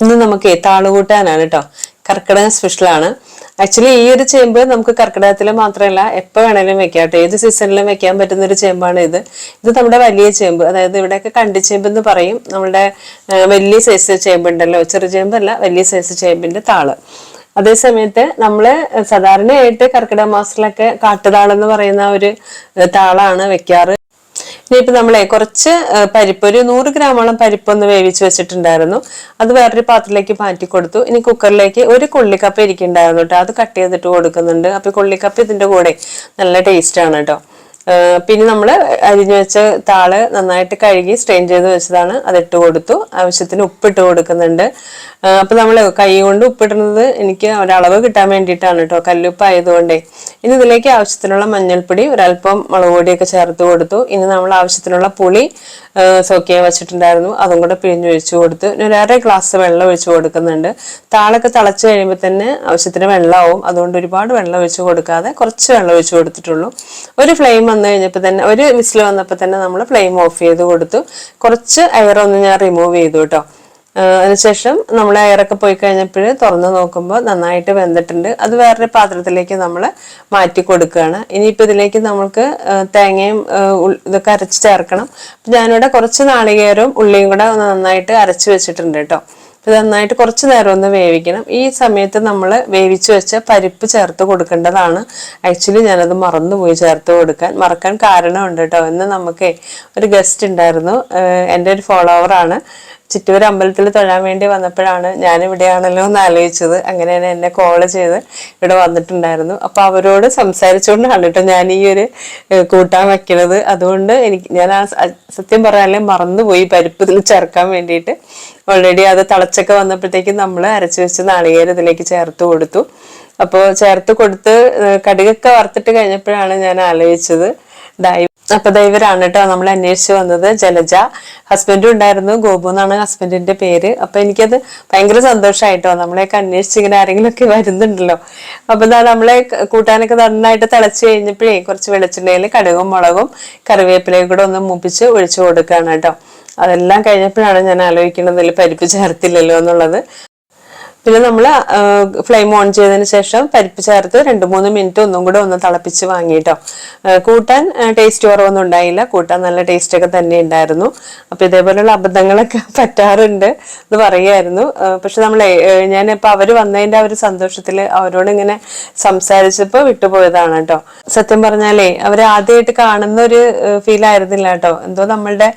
ഇന്ന് നമുക്ക് താളുകൂട്ടാനാണ് കേട്ടോ കർക്കിടക സ്പെഷ്യലാണ് ആക്ച്വലി ഈ ഒരു ചേമ്പ് നമുക്ക് കർക്കിടകത്തിൽ മാത്രമല്ല എപ്പോൾ വേണേലും വെക്കാം കേട്ടോ ഏത് സീസണിലും വെക്കാൻ പറ്റുന്ന ഒരു ചേമ്പാണ് ഇത്. ഇത് നമ്മുടെ വലിയ ചേമ്പ് അതായത് ഇവിടെയൊക്കെ കണ്ടിച്ചേമ്പ് എന്ന് പറയും. നമ്മുടെ വലിയ സൈസ് ചേമ്പുണ്ടല്ലോ. ചെറു ചേമ്പല്ല വലിയ സൈസ് ചേമ്പിന്റെ താൾ. അതേ സമയത്ത് നമ്മൾ സാധാരണയായിട്ട് കർക്കിടക മാസത്തിലൊക്കെ കാട്ടുതാളെന്ന് പറയുന്ന ഒരു താളാണ് വെക്കാറ്. ഇനിയിപ്പോ നമ്മളെ കുറച്ച് പരിപ്പ് ഒരു നൂറ് ഗ്രാമോളം പരിപ്പ് ഒന്ന് വേവിച്ച് വെച്ചിട്ടുണ്ടായിരുന്നു. അത് വേറൊരു പാത്രത്തിലേക്ക് മാറ്റി കൊടുത്തു. ഇനി കുക്കറിലേക്ക് ഒരു കൊള്ളിക്കപ്പ് ഇരിക്കുന്നുണ്ടായിരുന്നു കേട്ടോ. അത് കട്ട് ചെയ്തിട്ട് കൊടുക്കുന്നുണ്ട്. അപ്പോൾ കൊള്ളിക്കപ്പ് ഇതിന്റെ കൂടെ നല്ല ടേസ്റ്റ് ആണ് കേട്ടോ. പിന്നെ നമ്മൾ അരിഞ്ഞു വെച്ച താൾ നന്നായിട്ട് കഴുകി സ്ട്രെയിൻ ചെയ്ത് വെച്ചതാണ്. അതിട്ട് കൊടുത്തു. ആവശ്യത്തിന് ഉപ്പിട്ട് കൊടുക്കുന്നുണ്ട്. അപ്പോൾ അപ്പൊ നമ്മൾ കൈ കൊണ്ട് ഉപ്പിടുന്നത് എനിക്ക് ഒരളവ് കിട്ടാൻ വേണ്ടിയിട്ടാണ് കേട്ടോ. കല്ലുപ്പ് ആയതുകൊണ്ടേ ഇനി ഇതിലേക്ക് ആവശ്യത്തിനുള്ള മഞ്ഞൾപ്പൊടി ഒരല്പം മുളക് പൊടിയൊക്കെ ചേർത്ത് കൊടുത്തു. ഇനി നമ്മൾ ആവശ്യത്തിനുള്ള പുളി സോക്ക് ചെയ്യാൻ വെച്ചിട്ടുണ്ടായിരുന്നു. അതും കൂടെ പിഴിഞ്ഞ് ഒഴിച്ചു കൊടുത്തു ഒരു അര ഗ്ലാസ് വെള്ളം ഒഴിച്ചു കൊടുക്കുന്നുണ്ട്. താളൊക്കെ തിളച്ച് കഴിയുമ്പോൾ തന്നെ ആവശ്യത്തിന് വെള്ളമാവും. അതുകൊണ്ട് ഒരുപാട് വെള്ളം ഒഴിച്ചു കൊടുക്കാതെ കുറച്ച് വെള്ളം ഒഴിച്ചു കൊടുത്തിട്ടുള്ളൂ. ഒരു ഫ്ലെയിം വന്നു കഴിഞ്ഞപ്പോൾ തന്നെ ഒരു വിസിൽ വന്നപ്പോൾ തന്നെ നമ്മൾ ഫ്ലെയിം ഓഫ് ചെയ്ത് കൊടുത്തു. കുറച്ച് എയർ ഒന്ന് ഞാൻ റിമൂവ് ചെയ്തു കേട്ടോ. അതിനുശേഷം നമ്മൾ എയറൊക്കെ പോയി കഴിഞ്ഞപ്പോൾ തുറന്ന് നോക്കുമ്പോൾ നന്നായിട്ട് വെന്തിട്ടുണ്ട്. അത് വേറൊരു പാത്രത്തിലേക്ക് നമ്മൾ മാറ്റി കൊടുക്കുകയാണ് ഇനിയിപ്പോൾ ഇതിലേക്ക് നമുക്ക് തേങ്ങയും ഇതൊക്കെ അരച്ച് ചേർക്കണം. അപ്പം ഞാനിവിടെ കുറച്ച് നാളികേരവും ഉള്ളിയും കൂടെ നന്നായിട്ട് അരച്ച് വെച്ചിട്ടുണ്ട് കേട്ടോ ഇത് നന്നായിട്ട് കുറച്ച് നേരം ഒന്ന് വേവിക്കണം. ഈ സമയത്ത് നമ്മൾ വേവിച്ച് വെച്ച പരിപ്പ് ചേർത്ത് കൊടുക്കേണ്ടതാണ്. ആക്ച്വലി ഞാനത് മറന്നുപോയി ചേർത്ത് കൊടുക്കാൻ. മറക്കാൻ കാരണമുണ്ട് കേട്ടോ ഇന്ന് നമുക്ക് ഒരു ഗസ്റ്റ് ഉണ്ടായിരുന്നു. എന്റെ ഒരു ഫോളോവറാണ് ചിറ്റൂർ അമ്പലത്തിൽ തൊഴാൻ വേണ്ടി വന്നപ്പോഴാണ് ഞാൻ ഇവിടെയാണല്ലോ എന്ന് ആലോചിച്ചത്. അങ്ങനെ എന്നെ കോൾ ചെയ്ത് ഇവിടെ വന്നിട്ടുണ്ടായിരുന്നു. അപ്പൊ അവരോട് സംസാരിച്ചുകൊണ്ടാണ് കേട്ടോ ഞാൻ ഈ ഒരു കൂട്ടാൻ വയ്ക്കണത് അതുകൊണ്ട് എനിക്ക് ഞാൻ ആ സത്യം പറയാനല്ലേ മറന്നുപോയി പരിപ്പ് ഇതിൽ ചേർക്കാൻ വേണ്ടിയിട്ട്. ഓൾറെഡി അത് തിളച്ചൊക്കെ വന്നപ്പോഴത്തേക്കും നമ്മൾ അരച്ചു വെച്ച് നാളികേരം ഇതിലേക്ക് ചേർത്ത് കൊടുത്തു. അപ്പോൾ ചേർത്ത് കൊടുത്ത് കടുകൊക്കെ വറുത്തിട്ട് കഴിഞ്ഞപ്പോഴാണ് ഞാൻ ആലോചിച്ചത് ദൈവ അപ്പൊ ദൈവരാണ് കേട്ടോ നമ്മൾ അന്വേഷിച്ചു വന്നത്. ജലജ. ഹസ്ബൻഡും ഉണ്ടായിരുന്നു. ഗോപു എന്നാണ് ഹസ്ബൻഡിന്റെ പേര്. അപ്പൊ എനിക്കത് ഭയങ്കര സന്തോഷമായിട്ടോ നമ്മളെയൊക്കെ അന്വേഷിച്ച് ഇങ്ങനെ ആരെങ്കിലും ഒക്കെ വരുന്നുണ്ടല്ലോ. അപ്പൊ എന്താ നമ്മളെ കൂട്ടാനൊക്കെ നന്നായിട്ട് തിളച്ച് കഴിഞ്ഞപ്പോഴേ കുറച്ച് വെളിച്ചെണ്ണയിൽ കടുകും മുളകും കറിവേപ്പിലയും കൂടെ ഒന്ന് മുപ്പിച്ച് ഒഴിച്ചു കൊടുക്കുകയാണ് കേട്ടോ. അതെല്ലാം കഴിഞ്ഞപ്പോഴാണ് ഞാൻ ആലോചിക്കുന്നത് പരിപ്പ് ചേർത്തില്ലല്ലോ എന്നുള്ളത്. പിന്നെ നമ്മൾ ഫ്ലെയിം ഓൺ ചെയ്തതിന് ശേഷം പരിപ്പ് ചേർത്ത് രണ്ട് മൂന്ന് മിനിറ്റ് ഒന്നും കൂടെ ഒന്ന് തിളപ്പിച്ച് വാങ്ങിയിട്ടോ കൂട്ടാൻ ടേസ്റ്റ് കുറവൊന്നും ഉണ്ടായില്ല. കൂട്ടാൻ നല്ല ടേസ്റ്റ് ഒക്കെ തന്നെ ഉണ്ടായിരുന്നു. അപ്പൊ ഇതേപോലെയുള്ള അബദ്ധങ്ങളൊക്കെ പറ്റാറുണ്ട് എന്ന് പറയായിരുന്നു. പക്ഷെ നമ്മൾ ഞാനിപ്പോ അവർ വന്നതിന്റെ ആ ഒരു സന്തോഷത്തിൽ അവരോട് ഇങ്ങനെ സംസാരിച്ചപ്പോൾ വിട്ടുപോയതാണ് കേട്ടോ സത്യം പറഞ്ഞാലേ അവർ ആദ്യമായിട്ട് കാണുന്ന ഒരു ഫീൽ ആയിരുന്നില്ല കേട്ടോ എന്തോ നമ്മളുടെ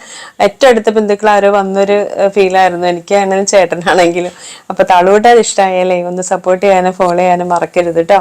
ഏറ്റവും അടുത്ത ബന്ധുക്കൾ ആരോ വന്നൊരു ഫീലായിരുന്നു എനിക്കാണെങ്കിലും ചേട്ടനാണെങ്കിലും. അപ്പൊ തളുവിട്ട് അത് ഇഷ്ടമായാലേ ഒന്ന് സപ്പോർട്ട് ചെയ്യാനും ഫോളോ ചെയ്യാനും മറക്കരുത് കേട്ടോ